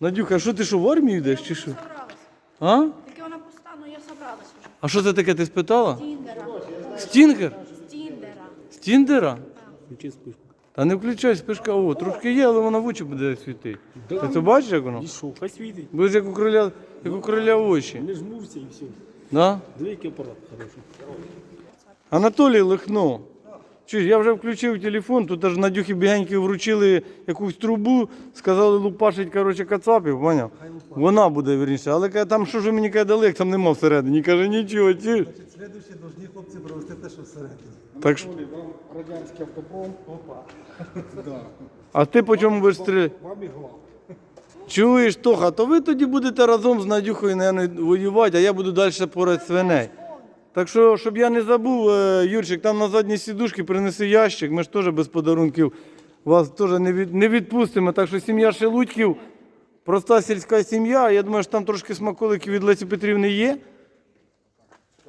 Надюха, а що ти що в армію йдеш чи що? А? Тільки вона пуста, але я собралась вже. А що це таке ти спитала? Тіндера. Стінгер? З Тіндера. З Тіндера? Включи спишку. Та не включай спишка, о, трошки є, але вона в очі буде світити. Ти це бачиш, як воно? І що, хай світить. Будеш як у короля, як у короля очі. Не жмувся і все. Да? Диви, апарат хороший. Анатолій Лихно. Чуєш, я вже включив телефон, тут аж Надюхі бігеньки вручили якусь трубу, сказали лупашить, коротше, кацапів, поняв? Вона буде вірніше. Але каже, там що ж мені каже, дали, як там нема всередині. Каже, нічого, чуєш? Слідуючі должні хлопці провести те, що всередині. Так що, Вам радянський автопром. Опа. Да. а ти по чому будеш стріляти? Вам і глав. Чуєш, Тоха, то ви тоді будете разом з Надюхою, наверное, воювати, а я буду далі порати свиней. Так що, щоб я не забув, е, Юрчик, там на задній сідушці принеси ящик, ми ж теж без подарунків вас теж не, від, відпустимо. Так що сім'я Шелудьків, проста сільська сім'я, я думаю, що там трошки смаколиків від Лесі Петрівни є.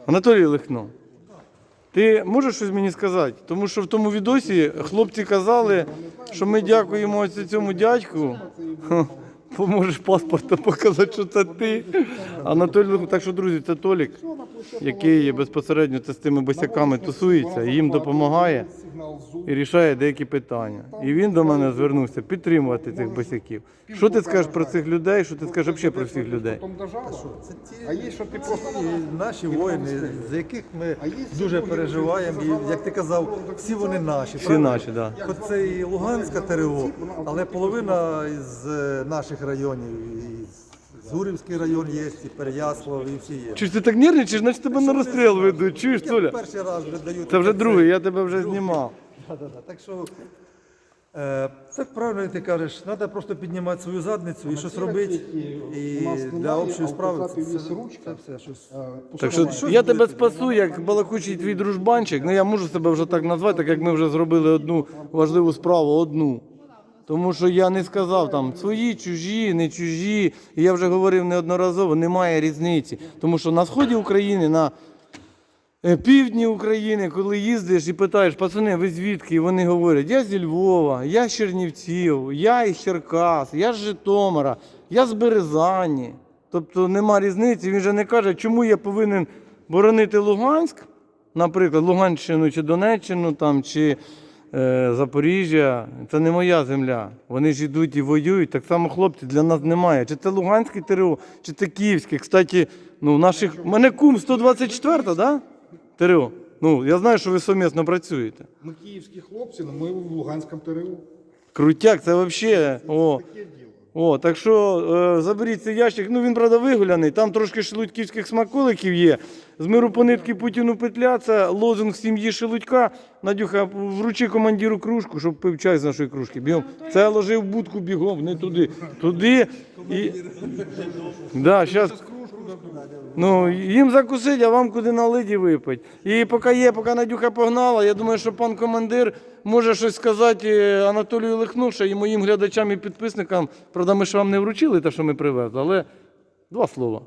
Анатолій Лихно, ти можеш щось мені сказати? Тому що в тому відосі хлопці казали, що ми дякуємо цьому дядьку. Поможеш паспорта показати, що це ти. Анатолій так що, друзі, це Толік, який безпосередньо це з тими босяками тусується, і їм допомагає і рішає деякі питання. І він до мене звернувся підтримувати цих босяків. Що ти скажеш про цих людей? Що ти скажеш взагалі про всіх людей? А є, що ти просто... наші воїни, за яких ми дуже переживаємо. І, як ти казав, всі вони наші. Всі правда? наші, так. Да. Хоч це і Луганська ТРО, але половина із е, наших районів, і Зурівський район є, і Переяслав, і всі є. Чи ж ти так нервничаєш, значить тебе на розстріл ведуть. Чуєш, Я Толя? перший раз вже даю. Це вже другий, я тебе вже знімав. Да-да-да. Так що е, так правильно ти кажеш, треба просто піднімати свою задницю і щось робити. І для общої справи це, це, це все щось. Так що я тебе спасу, як балакучий твій дружбанчик. Ну я можу себе вже так назвати, так як ми вже зробили одну важливу справу, одну. Тому що я не сказав там свої, чужі, не чужі. І я вже говорив неодноразово, немає різниці. Тому що на сході України, на е, півдні України, коли їздиш і питаєш, пацани, ви звідки? І вони говорять, я зі Львова, я з Чернівців, я із Черкас, я з Житомира, я з Березані. Тобто нема різниці. Він же не каже, чому я повинен боронити Луганськ, наприклад, Луганщину чи Донеччину там, чи Запоріжжя. Це не моя земля. Вони ж йдуть і воюють. Так само хлопці для нас немає. Чи це Луганський ТРО, чи це Київський. Кстати, ну, наших... У мене кум 124, так? Да? ТРО. Ну, я знаю, що ви сумісно працюєте. Ми київські хлопці, але ми в Луганському ТРО. Крутяк, це взагалі. О. Таке діло. О, так що е, заберіть цей ящик. Ну він правда вигуляний. Там трошки шелудьківських смаколиків є. З миру по нитки Путіну петля. Це лозунг сім'ї Шелудька. Надюха, вручи командиру кружку, щоб пив чай з нашої кружки. Бігом. Це ложив в будку бігом, не туди. Туди. І... Да, щас... Ну, їм закусить, а вам куди налить і випить. І поки є, поки Надюха погнала, я думаю, що пан командир може щось сказати е, Анатолію Лихну, ще і моїм глядачам і підписникам. Правда, ми ж вам не вручили те, що ми привезли, але два слова.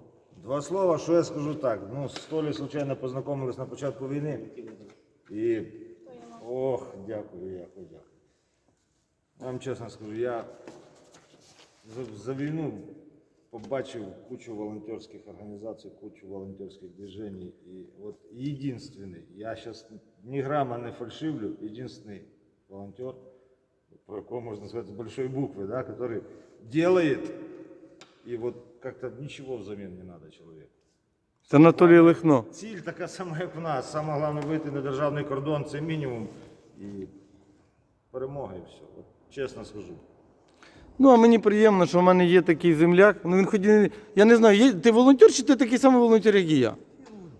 Два слова, що я скажу так. Ну, з Толі, звичайно, познайомились на початку війни. І ох, дякую, дякую, дякую. Вам чесно скажу, я за, за війну побачив кучу волонтерських організацій, кучу волонтерських движень. І от єдинственний, я зараз ні грама не фальшивлю, єдинственний волонтер, про якого можна сказати з большой букви, да, который делает, и вот как-то ничего взамен не надо человеку. Це Анатолій Лихно. Ціль така сама, як в нас. Саме головне вийти на державний кордон, це мінімум. І перемога, і все. От, чесно скажу. Ну, а мені приємно, що в мене є такий земляк. Ну він хоч я не знаю, є... ти волонтер чи ти такий самий волонтер, як і я?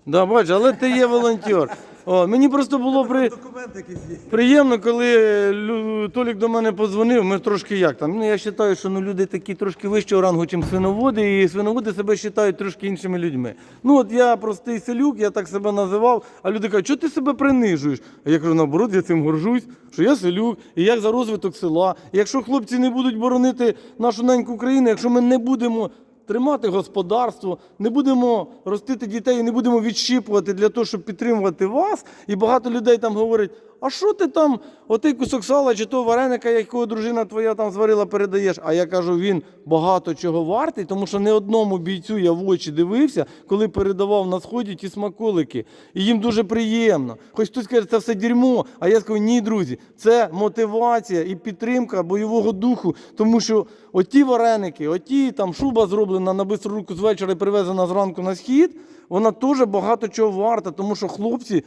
Да, бачиш, але ти є волонтер. О, мені просто було при... Документ якийсь є. Приємно, коли Лю- Толік до мене подзвонив, ми трошки як там. Ну я вважаю, що ну, люди такі трошки вищого рангу, ніж свиноводи, і свиноводи себе вважають трошки іншими людьми. Ну от я простий селюк, я так себе називав, а люди кажуть, що ти себе принижуєш? А я кажу, наоборот, я цим горжусь, що я селюк, і як за розвиток села. І якщо хлопці не будуть боронити нашу неньку Україну, якщо ми не будемо тримати господарство, не будемо ростити дітей, не будемо відщіпувати для того, щоб підтримувати вас. І багато людей там говорять: а що ти там, отий кусок сала чи того вареника, якого дружина твоя там зварила, передаєш? А я кажу, він багато чого вартий, тому що не одному бійцю я в очі дивився, коли передавав на сході ті смаколики. І їм дуже приємно. Хоч хтось каже, це все дерьмо. А я скажу, ні, друзі, це мотивація і підтримка бойового духу, тому що оті вареники, оті там шуба зроблена на бистру руку з вечора і привезена зранку на схід, вона теж багато чого варта, тому що хлопці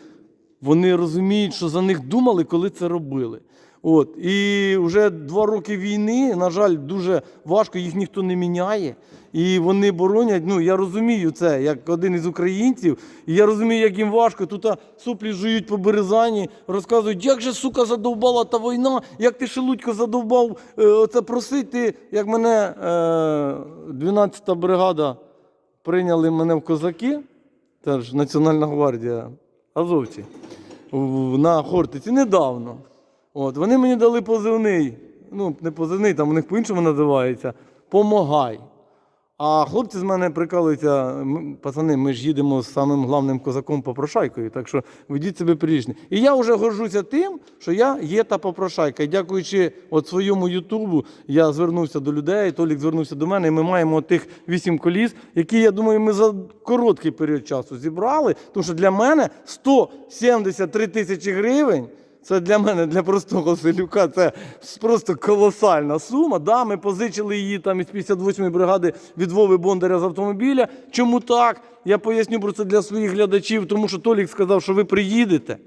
вони розуміють, що за них думали, коли це робили. От. І вже два роки війни, на жаль, дуже важко, їх ніхто не міняє. І вони боронять. Ну, я розумію це як один із українців. І я розумію, як їм важко. Тут а, соплі жують по березані, розказують, як же, сука, задовбала та війна, як ти Шелудько задовбав е, оце просити, як мене е, 12-та бригада прийняли мене в козаки, це ж Національна гвардія Азовці, на Хортиці недавно. От, вони мені дали позивний, ну, не позивний, там у них по-іншому називається Помагай. А хлопці з мене прикалуються, «М, пацани, ми ж їдемо з самим главним козаком попрошайкою, так що ведіть себе прилічно. І я вже горжуся тим, що я є та попрошайка. І дякуючи от своєму Ютубу, я звернувся до людей, Толік звернувся до мене, і ми маємо тих вісім коліс, які, я думаю, ми за короткий період часу зібрали. Тому що для мене 173 тисячі гривень. Це для мене, для простого селюка, це просто колосальна сума. Да, ми позичили її там із 58-ї бригади від Вови Бондаря з автомобіля. Чому так? Я поясню про це для своїх глядачів, тому що Толік сказав, що ви приїдете.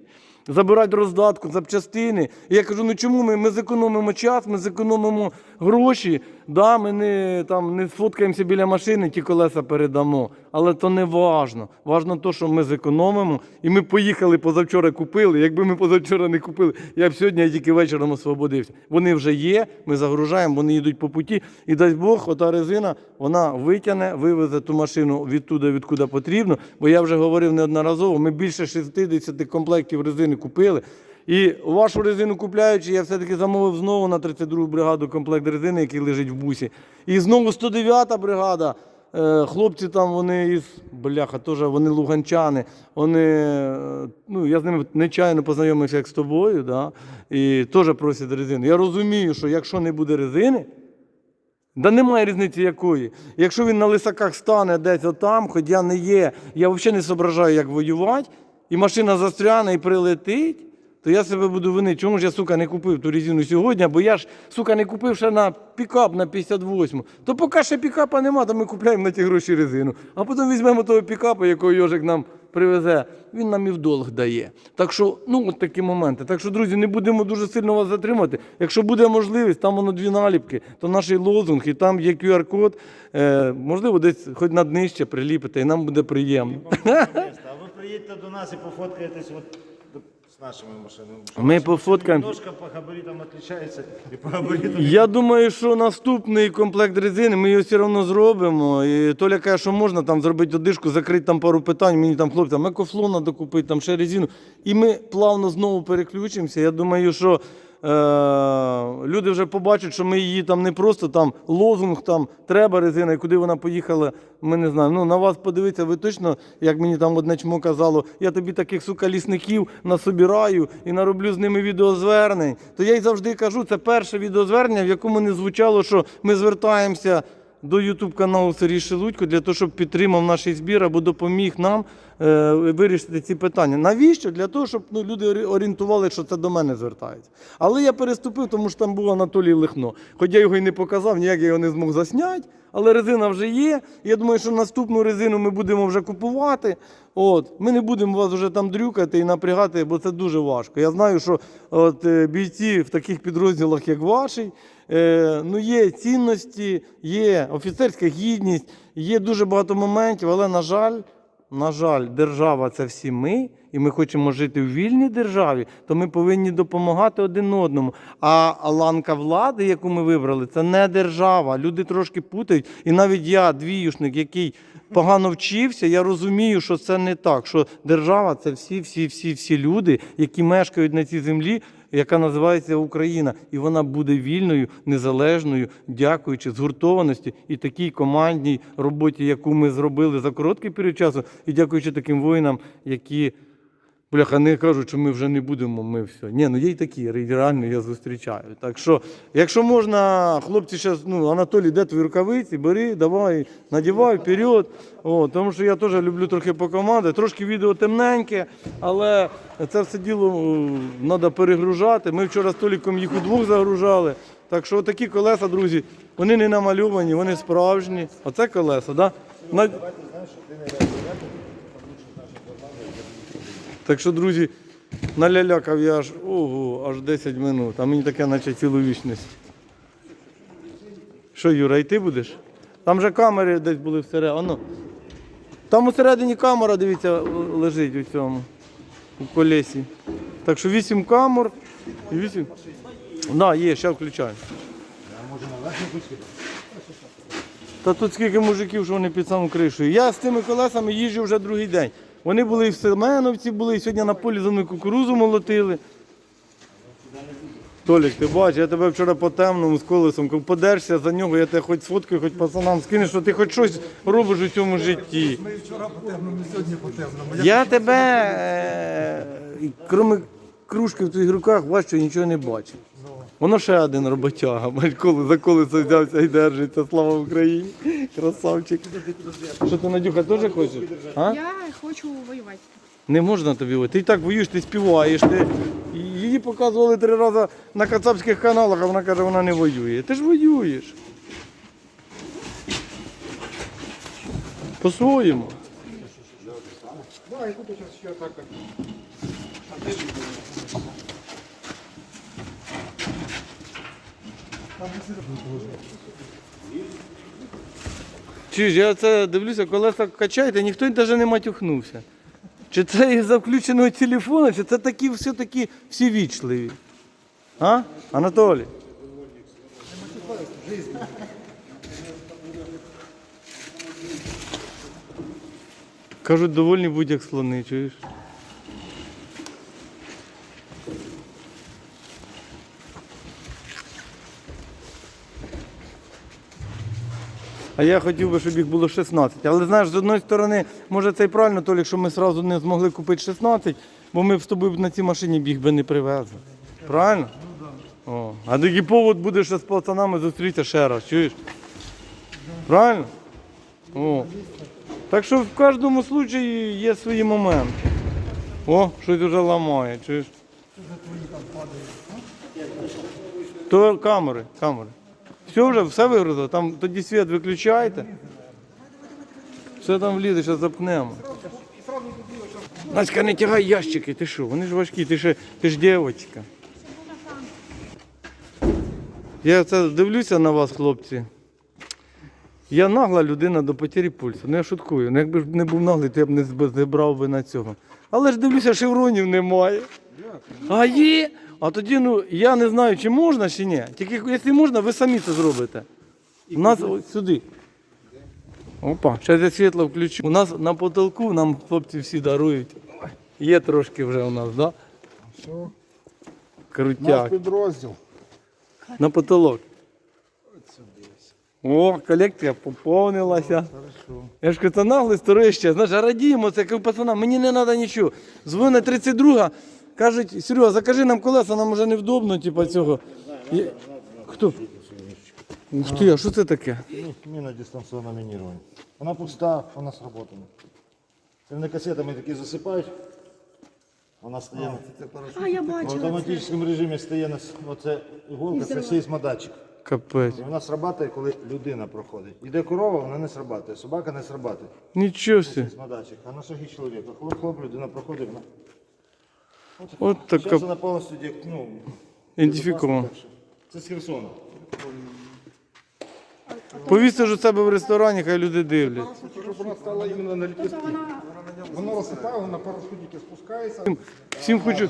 Забирати роздатку, запчастини. І я кажу, ну чому ми? Ми зекономимо час, ми зекономимо гроші. Да, ми не, там, не сфоткаємося біля машини, ті колеса передамо. Але то не важно. Важно те, що ми зекономимо. І ми поїхали позавчора купили. Якби ми позавчора не купили, я б сьогодні я тільки вечором освободився. Вони вже є, ми загружаємо, вони їдуть по путі. І дасть Бог, ота резина, вона витягне, вивезе ту машину відтуди, відкуди потрібно. Бо я вже говорив неодноразово, ми більше 60 комплектів резини купили. І вашу резину купляючи, я все-таки замовив знову на 32-гу бригаду комплект резини, який лежить в бусі. І знову 109-та бригада. Е, Хлопці там вони із бляха, теж вони луганчани. Вони, е, ну, я з ними нечайно познайомився як з тобою, да? і теж просять резину. Я розумію, що якщо не буде резини, Да немає різниці якої. Якщо він на лисаках стане десь отам, хоч я не є, я взагалі не зображаю, як воювати, і машина застряне і прилетить, то я себе буду винити. Чому ж я, сука, не купив ту резину сьогодні, бо я ж, сука, не купив ще на пікап на 58. То поки ще пікапа нема, то ми купляємо на ті гроші резину. А потім візьмемо того пікапа, якого Йожик нам привезе, він нам і в долг дає. Так що, ну, от такі моменти. Так що, друзі, не будемо дуже сильно вас затримати. Якщо буде можливість, там воно дві наліпки, то наш лозунг, і там є QR-код, е, можливо, десь хоч на днище приліпите, і нам буде приємно. А ви приїдьте до нас і пофоткаєтесь от нашими машинами. Ми пофоткаємо. машини Немножко по габаритам відрізняються і по габаритам. Я думаю, що наступний комплект резини ми його все одно зробимо. І Толя каже, що можна там зробити одишку, закрити там пару питань. Мені там хлопцям екофлона докупити, купити, там ще резину. І ми плавно знову переключимося. Я думаю, що люди вже побачать, що ми її там не просто там лозунг, там треба резина, і куди вона поїхала, ми не знаємо. Ну, на вас подивитися, ви точно, як мені там одне чмо казало, я тобі таких сука лісників насобираю і нароблю з ними відеозвернень. То я й завжди кажу, це перше відеозвернення, в якому не звучало, що ми звертаємося до YouTube каналу Сергій Шелудько для того, щоб підтримав наш збір або допоміг нам е, вирішити ці питання. Навіщо? Для того, щоб ну, люди орієнтували, що це до мене звертається. Але я переступив, тому що там був Анатолій Лихно. Хоч я його і не показав, ніяк я його не змог засняти. Але резина вже є. Я думаю, що наступну резину ми будемо вже купувати. От. Ми не будемо вас вже там дрюкати і напрягати, бо це дуже важко. Я знаю, що от, е, бійці в таких підрозділах, як ваший, е, ну, є цінності, є офіцерська гідність, є дуже багато моментів, але, на жаль, на жаль, держава це всі ми, і ми хочемо жити в вільній державі, то ми повинні допомагати один одному. А ланка влади, яку ми вибрали, це не держава. Люди трошки путають. І навіть я, двіюшник, який погано вчився, я розумію, що це не так. Що держава це всі, всі, всі, всі люди, які мешкають на цій землі, яка називається Україна, і вона буде вільною, незалежною, дякуючи згуртованості і такій командній роботі, яку ми зробили за короткий період часу, і дякуючи таким воїнам, які Бляха, не кажуть, що ми вже не будемо, ми все. Ні, ну є й такі, реально я зустрічаю. Так що, якщо можна, хлопці зараз, ну, Анатолій, де твої рукавиці, бери, давай, надівай, вперед. О, тому що я теж люблю трохи по команді. Трошки відео темненьке, але це все діло треба перегружати. Ми вчора з Толіком їх удвох загружали. Так що такі колеса, друзі, вони не намальовані, вони справжні. Оце колеса, так? Да? Так що, друзі, налялякав я аж ого, аж 10 минут, а мені таке, наче цілу вічність. Що, Юра, і ти будеш? Там же камери десь були всередині. Там усередині камера, дивіться, лежить у цьому, у колесі. Так що 8 камер і 8. Да, є, зараз включаю. Та тут скільки мужиків, що вони під саму кришею. Я з цими колесами їжджу вже другий день. Вони були і в Семеновці, були, і сьогодні на полі за мною кукурузу молотили. Толік, ти бачиш, я тебе вчора по темному з колесом, коли подерся за нього, я тебе хоч сфоткаю, хоч пацанам скину, що ти хоч щось робиш у цьому житті. Ми вчора по темному, сьогодні по темному. Я тебе, е, крім кружки в твоїх руках, бачу, нічого не бачив. Воно ще один роботяга, бач, коли за колесо взявся і держиться. Слава Україні! Красавчик. Що ти, Надюха, теж хочеш? А? Я хочу воювати. Не можна тобі. воювати. Ти і так воюєш, ти співаєш. Ти... Її показували три рази на кацапських каналах, а вона каже, вона не воює. Ти ж воюєш. По-своєму. Да, и тут сейчас еще так как... Чуєш, я це дивлюся, колеса качаєте, ніхто навіть не матюхнувся. Чи це із-за включеного телефону, чи це такі все-таки всі вічливі? А? Анатолій? Кажуть, довольні будь-як слони, чуєш? А я хотів би, щоб їх було 16. Але знаєш, з одної сторони, може це і правильно, Толік, що ми одразу не змогли купити 16, бо ми б з тобою на цій машині б їх би не привезли. Правильно? О. А такий повод буде ще з пацанами зустрітися ще раз, чуєш? Правильно? О. Так що в кожному випадку є свої моменти. О, щось вже ламає, чуєш? То камери, камери. Все вже, все вигрузило. Там тоді світ виключайте. Все там влізе, зараз запнемо. Наська, не тягай ящики, ти що? Вони ж важкі, ти ж, ти ж дівчинка. Я це дивлюся на вас, хлопці. Я нагла людина до потері пульсу. Ну я шуткую. Ну, якби ж не був наглий, то я б не зб- не брав би на цього. Але ж дивлюся, шевронів немає. А є. А тоді, ну, я не знаю, чи можна, чи ні. Тільки якщо можна, ви самі це зробите. У нас ось сюди. Опа, ще я світло включу. У нас на потолку нам хлопці всі дарують. Є трошки вже у нас, так? Все. Наш Крутяк. підрозділ. На потолок. О, колекція поповнилася. Я ж кажу, це наглий сторище. Знаєш, а радіємо, це кажу, пацанам, мені не треба нічого. Дзвони 32 кажуть, Серега, закажи нам колеса, нам вже невдобно, типу цього. Я- Хто? Ух ти, а що це таке? Міна дистанційне мінірування. Вона пуста, вона сработана. Це вони касетами такі засипають. Вона стає на А, я в бачила. автоматичному режимі стає на с- оце іголка, це сейсмодатчик. Капець. І вона срабатує, коли людина проходить. Іде корова, вона не срабатує, собака не срабатує. Нічого собі. Сейсмодатчик. А на шаги чоловіка. Хлоп, хлоп, людина проходить. Вона... От Зараз така вона повністю дік- ну, ідентифікована. Це з Херсона. Повісти ж у себе в ресторані, хай люди дивляться. Щоб вона стала іменно на ліпістки. Тобто вона Воно розсипає, на парашутики спускається. Всім хочу.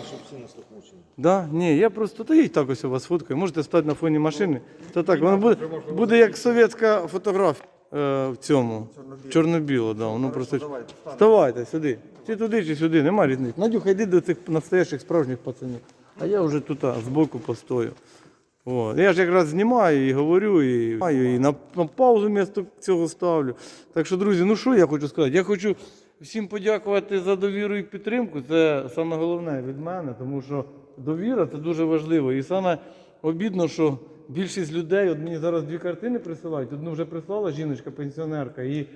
Да? Ні, я просто та я і так ось у вас фоткаю. Можете стати на фоні машини. Та так, воно буде, буде як совєтська фотографія е, в цьому. Чорно-біло, да. Воно просто. Вставайте сюди. Чи туди, чи сюди, нема різниці. Надюха, йди до цих настоящих справжніх пацанів. А я вже тут а, збоку постою. О, я ж якраз знімаю і говорю, і, маю, і на, на паузу місто цього ставлю. Так що, друзі, ну що я хочу сказати? Я хочу всім подякувати за довіру і підтримку. Це саме головне від мене, тому що довіра це дуже важливо. І саме обідно, що більшість людей, от мені зараз дві картини присилають. Одну вже прислала жіночка, пенсіонерка, і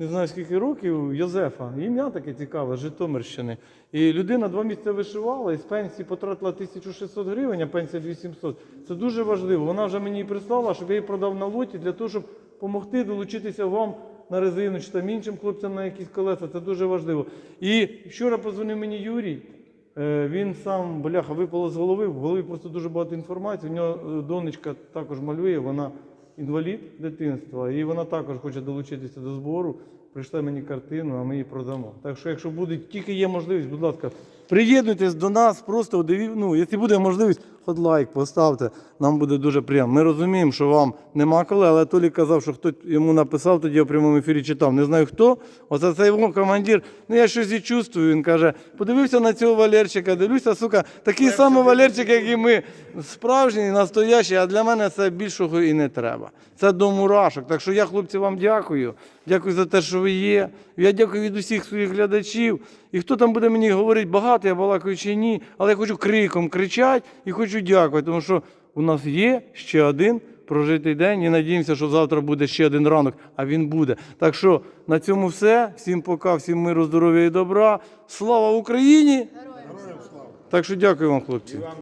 не знаю скільки років, Йозефа. Ім'я таке цікаве, Житомирщини. І людина два місяці вишивала і з пенсії потратила 1600 гривень, а пенсія 2700. Це дуже важливо. Вона вже мені прислала, щоб я її продав на лоті для того, щоб допомогти долучитися вам на резину чи там іншим хлопцям на якісь колеса. Це дуже важливо. І вчора позвонив мені Юрій. Е, Він сам, бляха, випало з голови, в голові просто дуже багато інформації. У нього е, донечка також малює, вона інвалід дитинства, і вона також хоче долучитися до збору. Прийшла мені картину, а ми її продамо. Так що, якщо буде, тільки є можливість, будь ласка, приєднуйтесь до нас, просто ну, якщо буде можливість, хоч лайк поставте, нам буде дуже приємно. Ми розуміємо, що вам нема коли, але Толік казав, що хто йому написав, тоді я в прямому ефірі читав. Не знаю хто. Оце цей його командир. Ну я щось і чувствую. Він каже: подивився на цього Валерчика, дивлюся, сука, такий самий Валерчик, як і ми. Справжній, настоящий, а для мене це більшого і не треба. Це до мурашок. Так що я, хлопці, вам дякую. Дякую за те, що ви є. Я дякую від усіх своїх глядачів. І хто там буде мені говорити, багато я балакаю чи ні, але я хочу криком кричати і хочу дякувати, тому що у нас є ще один прожитий день і надіємося, що завтра буде ще один ранок, а він буде. Так що на цьому все. Всім пока, всім миру, здоров'я і добра. Слава Україні! Героям слава! Так що дякую вам, хлопці.